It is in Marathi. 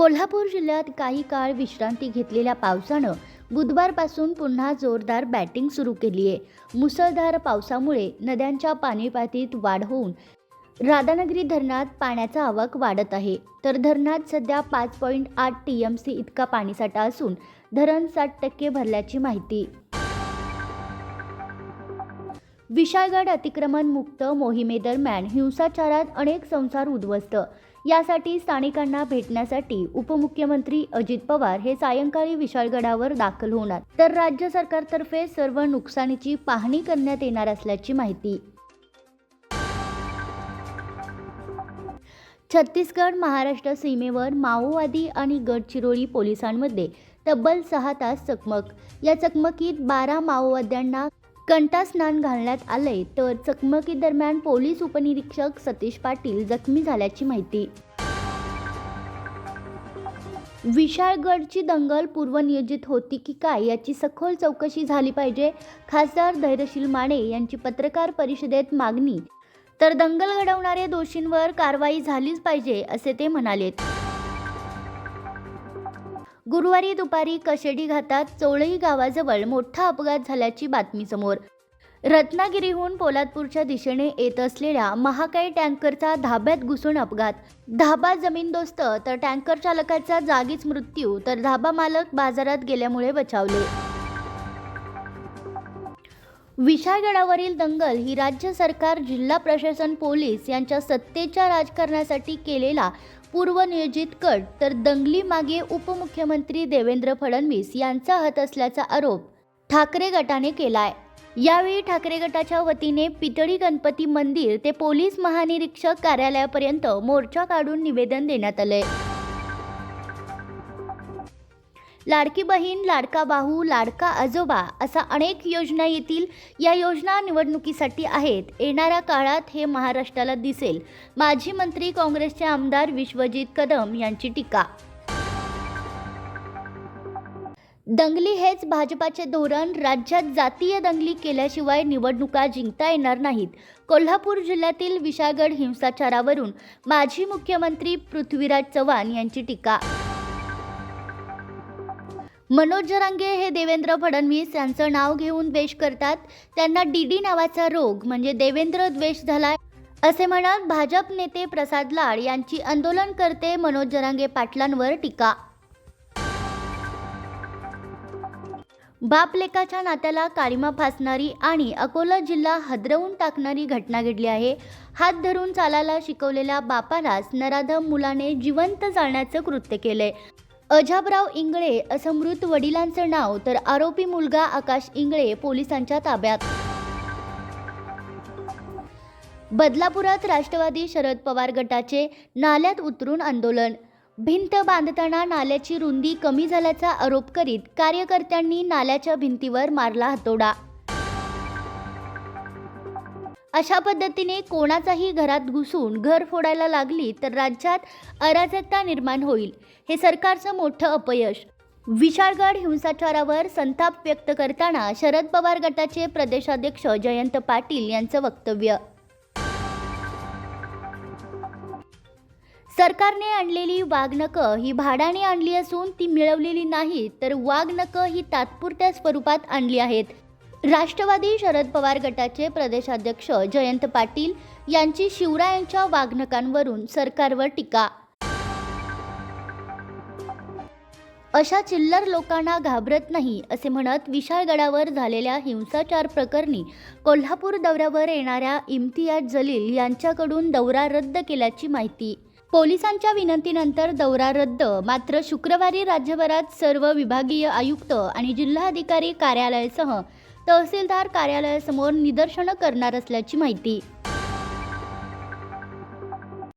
कोल्हापूर जिल्ह्यात काही काळ विश्रांती घेतलेल्या पावसानं बुधवारपासून पुन्हा जोरदार बॅटिंग सुरू केली आहे. मुसळधार पावसामुळे नद्यांच्या पाणीपातीत वाढ होऊन राधानगरी धरणात पाण्याचा आवक वाढत आहे. तर धरणात सध्या पाच पॉईंट आठ टी एम सी इतका पाणीसाठा असून धरण साठ टक्के भरल्याची माहिती. विशाळगड अतिक्रमण मुक्त मोहिमेदरम्यान हिंसाचारात अनेक संसार उद्ध्वस्त. यासाठी स्थानिकांना भेटण्यासाठी उपमुख्यमंत्री अजित पवार हे सायंकाळी विशाळगडावर दाखल होणार. तर राज्य सरकारतर्फे सर्व नुकसानीची पाहणी करण्यात येणार असल्याची माहिती. छत्तीसगड महाराष्ट्र सीमेवर माओवादी आणि गडचिरोली पोलिसांमध्ये तब्बल सहा तास चकमक. या चकमकीत बारा माओवाद्यांना कंटास्नान घालण्यात आले तर चकमकीदरम्यान पोलीस उपनिरीक्षक सतीश पाटील जखमी झाल्याची माहिती. विशाळगडची दंगल पूर्वनियोजित होती की काय याची सखोल चौकशी झाली पाहिजे खासदार धैर्यशील माने यांची पत्रकार परिषदेत मागणी. तर दंगल घडवणारे दोषींवर कारवाई झालीच पाहिजे असे ते म्हणालेत. गुरुवारी दुपारी कशेडी घाटात चोळई गावाजवळ मोठा अपघात झाल्याची बातमी समोर. रत्नागिरीहून पोलादपूरच्या दिशेने येत असलेल्या महाकाय टँकरचा धाब्यात घुसून अपघात. धाबा जमीनदोस्त तर टँकर चालकाचा जागीच मृत्यू तर धाबा मालक बाजारात गेल्यामुळे बचावले. विशाळगडावरील दंगल ही राज्य सरकार जिल्हा प्रशासन पोलीस यांच्या सत्तेच्या राजकारणासाठी केलेला पूर्वनियोजित कट. तर दंगली मागे उपमुख्यमंत्री देवेंद्र फडणवीस यांचा हात असल्याचा आरोप ठाकरे गटाने केलाय. यावेळी ठाकरे गटाच्या वतीने पितळी गणपती मंदिर ते पोलीस महानिरीक्षक कार्यालयापर्यंत मोर्चा काढून निवेदन देण्यात आलंय. लाडकी बहीण लाडका भाऊ लाडका आजोबा असा अनेक योजना येतील. या योजना निवडणुकीसाठी आहेत. येणाऱ्या काळात हे महाराष्ट्राला दिसेल. माजी मंत्री काँग्रेसचे आमदार विश्वजित कदम यांची टीका. दंगली हेच भाजपाचे धोरण. राज्यात जातीय दंगली केल्याशिवाय निवडणुका जिंकता येणार नाहीत. कोल्हापूर जिल्ह्यातील विशाळगड हिंसाचारावरून माजी मुख्यमंत्री पृथ्वीराज चव्हाण यांची टीका. मनोज जरांगे हे देवेंद्र फडणवीस यांचं नाव घेऊन द्वेष करतात. त्यांना डीडी नावाचा रोग म्हणजे देवेंद्र द्वेष झाला असे म्हणत भाजप नेते प्रसाद लाड यांची आंदोलनकर्ते मनोज जरांगे पाटलांवर टीका. बापलेकाच्या नात्याला काळीमा फासणारी आणि अकोला जिल्हा हदरवून टाकणारी घटना घडली आहे. हात धरून चालायला शिकवलेल्या बापालाच नराधम मुलाने जिवंत जाळण्याचं कृत्य केलंय. अजाबराव इंगळे असं मृत वडिलांचं नाव तर आरोपी मुलगा आकाश इंगळे पोलिसांच्या ताब्यात. बदलापुरात राष्ट्रवादी शरद पवार गटाचे नाल्यात उतरून आंदोलन. भिंत बांधताना नाल्याची रुंदी कमी झाल्याचा आरोप करीत कार्यकर्त्यांनी नाल्याच्या भिंतीवर मारला हातोडा. अशा पद्धतीने कोणाचाही घरात घुसून घर फोडायला लागली तर राज्यात अराजकता निर्माण होईल. हे सरकारचं मोठं अपयश. विशाळगड हिंसाचारावर संताप व्यक्त करताना शरद पवार गटाचे प्रदेशाध्यक्ष जयंत पाटील यांचं वक्तव्य. सरकारने आणलेली वाघनकं ही भाड्याने आणली असून ती मिळवलेली नाही तर वाघनकं ही तात्पुरत्या स्वरूपात आणली आहेत. राष्ट्रवादी शरद पवार गटाचे प्रदेशाध्यक्ष जयंत पाटील यांची शिवरायांच्या वागणकांवरून सरकारवर टीका. अशा चिल्लर लोकांना घाबरत नाही असे म्हणत विशाळगडावर झालेल्या हिंसाचार प्रकरणी कोल्हापूर दौऱ्यावर येणाऱ्या इम्तियाज जलील यांच्याकडून दौरा रद्द केल्याची माहिती. पोलिसांच्या विनंतीनंतर दौरा रद्द मात्र शुक्रवारी राज्यभरात सर्व विभागीय आयुक्त आणि जिल्हाधिकारी कार्यालयासह तहसीलदार कार्यालयासमोर निदर्शनं करणार असल्याची माहिती.